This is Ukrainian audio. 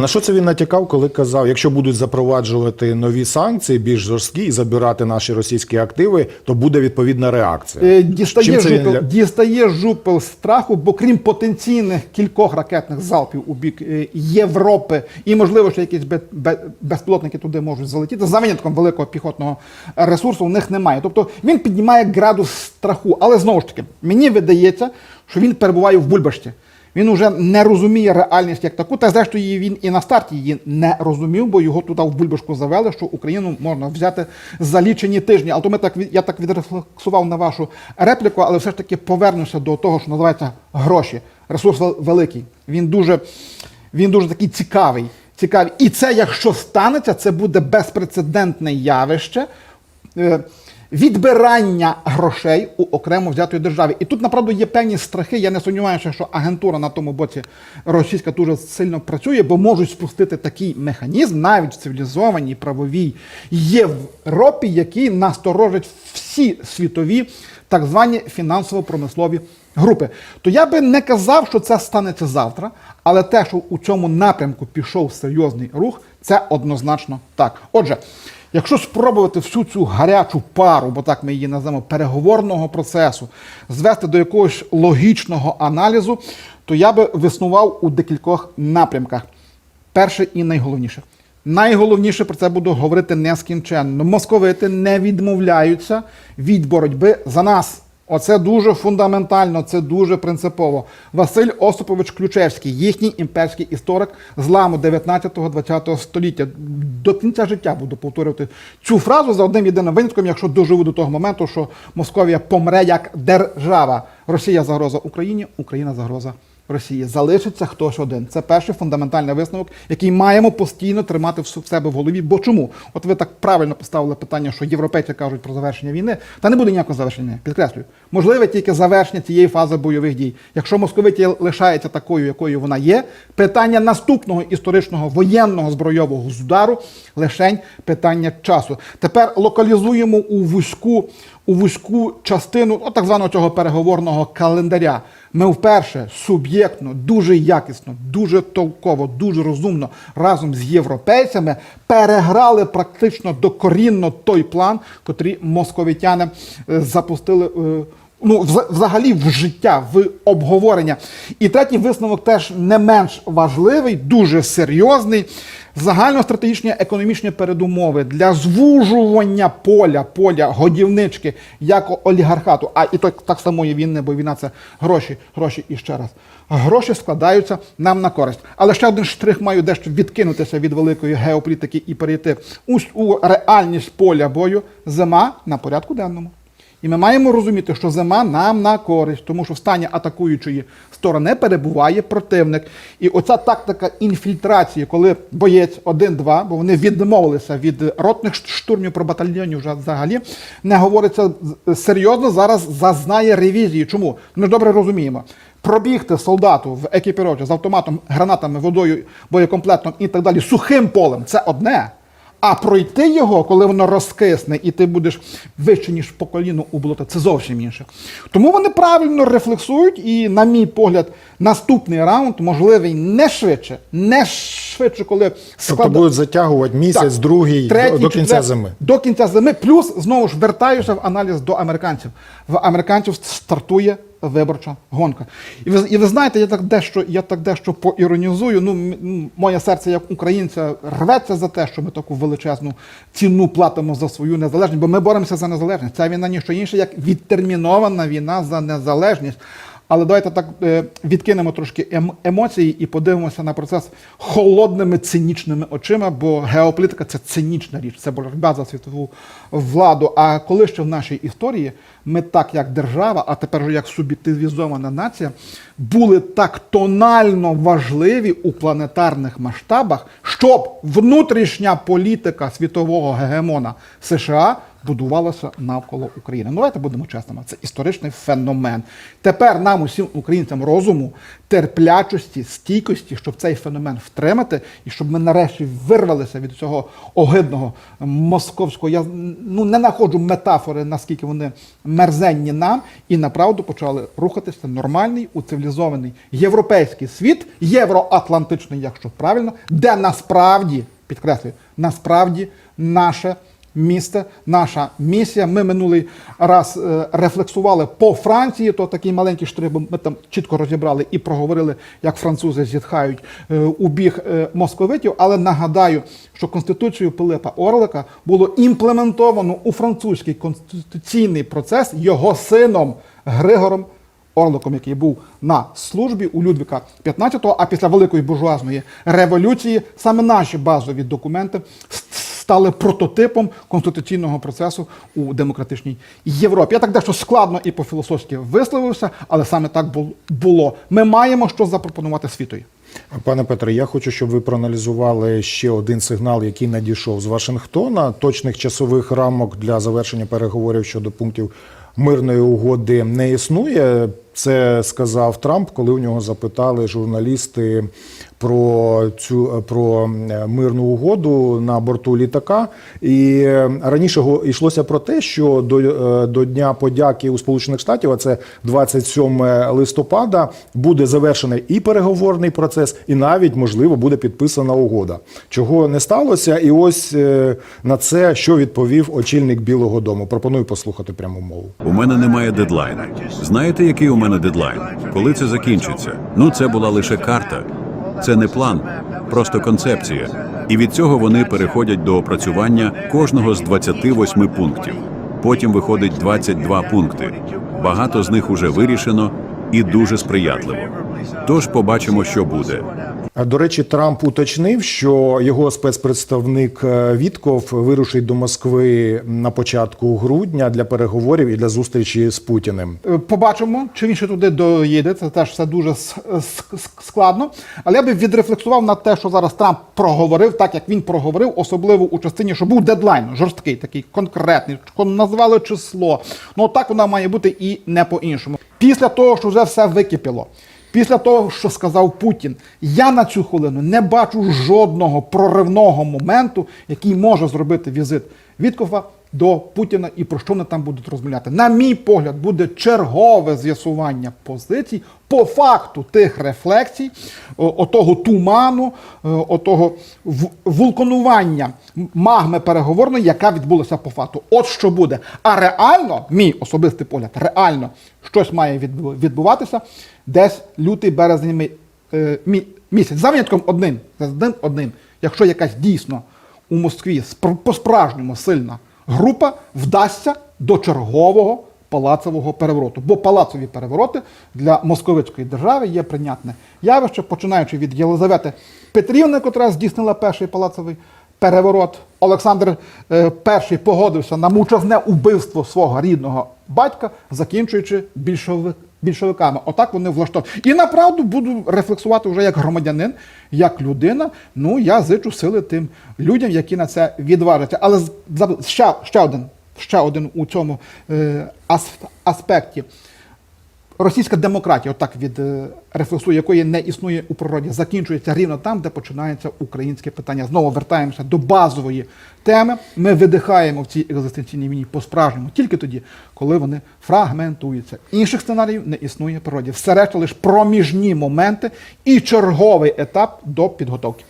на що це він натякав, коли казав, якщо будуть запроваджувати нові санкції, більш жорсткі, і забирати наші російські активи, то буде відповідна реакція. Е, Дістає це він дістає жупел страху, бо крім потенційних кількох ракетних залпів у бік е, Європи, і можливо, що якісь бе- бе- безпілотники туди можуть залетіти. За винятком великого піхотного ресурсу у них немає. Тобто він піднімає градус страху. Але знову ж таки, мені видається, що він перебуває в бульбашці. Він уже не розуміє реальність як таку, та зрештою він і на старті її не розумів, бо його туди в бульбашку завели, що Україну можна взяти за лічені тижні. Але то ми так я так відрефлексував на вашу репліку, але все ж таки повернуся до того, що називається гроші. Ресурс великий. Він дуже, він дуже такий цікавий. цікавий. І це, якщо станеться, це буде безпрецедентне явище. Відбирання грошей у окремо взятої держави. І тут, направду, є певні страхи. Я не сумніваюся, що агентура на тому боці російська дуже сильно працює, бо можуть спустити такий механізм навіть в цивілізованій правовій Європі, який насторожить всі світові так звані фінансово-промислові групи. То я би не казав, що це станеться завтра, але те, що у цьому напрямку пішов серйозний рух, це однозначно так. Отже. Якщо спробувати всю цю гарячу пару, бо так ми її назвемо, переговорного процесу, звести до якогось логічного аналізу, то я би виснував у декількох напрямках. Перше і найголовніше. Найголовніше про це буду говорити нескінченно. Московити не відмовляються від боротьби за нас. Оце дуже фундаментально, це дуже принципово. Василь Осипович Ключевський, їхній імперський історик зламу 19-20 століття. До кінця життя буду повторювати цю фразу за одним єдиним винятком, якщо доживу до того моменту, що Московія помре як держава. Росія загроза Україні, Україна загроза Росії. Залишиться хтось один. Це перший фундаментальний висновок, який маємо постійно тримати в себе в голові. Бо чому? От ви так правильно поставили питання, що європейці кажуть про завершення війни. Та не буде ніякого завершення, підкреслюю. Можливе тільки завершення цієї фази бойових дій. Якщо московиті лишається такою, якою вона є, питання наступного історичного воєнного збройового удару лишень питання часу. Тепер локалізуємо у вузьку, у вузьку частину от так званого цього переговорного календаря. Ми вперше суб'єктно, дуже якісно, дуже толково, дуже розумно разом з європейцями переграли практично докорінно той план, котрий московитяни е, запустили. е, Ну, взагалі в життя, в обговорення. І третій висновок теж не менш важливий, дуже серйозний. Загальностратегічні економічні передумови для звужування поля, поля годівнички як олігархату, а і так, так само є війни, бо війна це гроші, гроші і ще раз. Гроші складаються нам на користь. Але ще один штрих маю дещо відкинутися від великої геополітики і перейти у, реальність поля бою. Зима на порядку денному. І ми маємо розуміти, що зима нам на користь, тому що в стані атакуючої сторони перебуває противник. І оця тактика інфільтрації, коли боєць 1-2, бо вони відмовилися від ротних штурмів про батальйонів вже взагалі, не говориться серйозно, зараз зазнає ревізії. Чому? Ми ж добре розуміємо. Пробігти солдату в екіпіровці з автоматом, гранатами, водою, боєкомплектом і так далі сухим полем це одне. А пройти його, коли воно розкисне, і ти будеш вище, ніж по коліну у болото, це зовсім інше. Тому вони правильно рефлексують, і, на мій погляд, наступний раунд можливий не швидше, не швидше, коли Тобто будуть затягувати місяць, Так. другий Третій, до кінця зими. До кінця зими. Плюс знову ж вертаюся в аналіз до американців. В американців стартує виборча гонка. І ви, і ви знаєте, я так дещо, я так дещо поіронізую. Ну, моє серце як українця рветься за те, що ми таку величезну ціну платимо за свою незалежність, бо ми боремося за незалежність. Ця війна ніщо інше, як відтермінована війна за незалежність. Але давайте так е, відкинемо трошки ем- емоції і подивимося на процес холодними цинічними очима, бо геополітика це цинічна річ, це боротьба за світову владу. А коли ще в нашій історії ми так як держава, а тепер як суб'єктивізована нація, були так тонально важливі у планетарних масштабах, щоб внутрішня політика світового гегемона США будувалося навколо України. Ну, давайте будемо чесними. Це історичний феномен. Тепер нам, усім українцям розуму, терплячості, стійкості, щоб цей феномен втримати, і щоб ми нарешті вирвалися від цього огидного московського. Я ну не знаходжу метафори, наскільки вони мерзенні нам, і направду почали рухатися нормальний, у цивілізований європейський світ, євроатлантичний, якщо правильно, де насправді підкреслюю, насправді наше місце, наша місія. Ми минулий раз е, рефлексували по Франції, то такий маленький штрих, ми там чітко розібрали і проговорили, як французи зітхають е, у біг е, московитів. Але нагадаю, що конституцію Пилипа Орлика було імплементовано у французький конституційний процес його сином Григором. Орликом, який був на службі у Людвіка 15-го, а після великої буржуазної революції саме наші базові документи стали прототипом конституційного процесу у демократичній Європі. Я так дещо складно і по-філософськи висловився, але саме так було. Ми маємо що запропонувати світові. Пане Петре, я хочу, щоб ви проаналізували ще один сигнал, який надійшов з Вашингтона. Точних часових рамок для завершення переговорів щодо пунктів мирної угоди не існує. Це сказав Трамп, коли у нього запитали журналісти про цю про е, мирну угоду на борту літака. І е, раніше йшлося про те, що до, е, до Дня подяки у Сполучених Штатів, а це 27 листопада, буде завершений і переговорний процес, і навіть можливо буде підписана угода. Чого не сталося, і ось на це що відповів очільник Білого Дому. Пропоную послухати пряму мову. У мене немає дедлайну. Знаєте, який у мене дедлайн? Коли це закінчиться? Ну, це була лише карта. Це не план, просто концепція. І від цього вони переходять до опрацювання кожного з 28 пунктів. Потім виходить 22 пункти. Багато з них уже вирішено і дуже сприятливо. Тож побачимо, що буде. До речі, Трамп уточнив, що його спецпредставник е, Вітков вирушить до Москви на початку грудня для переговорів і для зустрічі з Путіним. Е, Побачимо, чи він ще туди доїде. Це теж все дуже складно. Але я би відрефлексував на те, що зараз Трамп проговорив, так як він проговорив, особливо у частині, що був дедлайн, жорсткий, такий конкретний, назвали число. Ну так воно має бути і не по-іншому. Після того, що вже все википіло. Після того, що сказав Путін, я на цю хвилину не бачу жодного проривного моменту, який може зробити візит Віткофа до Путіна і про що вони там будуть розмовляти. На мій погляд, буде чергове з'ясування позицій по факту тих рефлексій, отого туману, е, отого вулканування магми переговорної, яка відбулася по факту. От що буде. А реально, мій особистий погляд, реально щось має відбуватися десь лютий березень е, мі- місяць. За винятком одним, за одним одним. Якщо якась дійсно у Москві по-справжньому сильна група вдасться до чергового палацового перевороту. Бо палацові перевороти для московицької держави є прийнятне явище, починаючи від Єлизавети Петрівни, котра здійснила перший палацовий переворот. Олександр е, І погодився на мучовне убивство свого рідного батька, закінчуючи більшовик, більшовиками. Отак вони влаштовують. І направду буду рефлексувати вже як громадянин, як людина. Ну я зичу сили тим людям, які на це відважаться. Але ще, ще один, ще один у цьому е, ас- аспекті. Російська демократія, отак від е, рефлексу, якої не існує у природі, закінчується рівно там, де починається українське питання. Знову вертаємося до базової теми. Ми видихаємо в цій екзистенційній війні по-справжньому тільки тоді, коли вони фрагментуються. Інших сценаріїв не існує в природі. Все решта лише проміжні моменти і черговий етап до підготовки.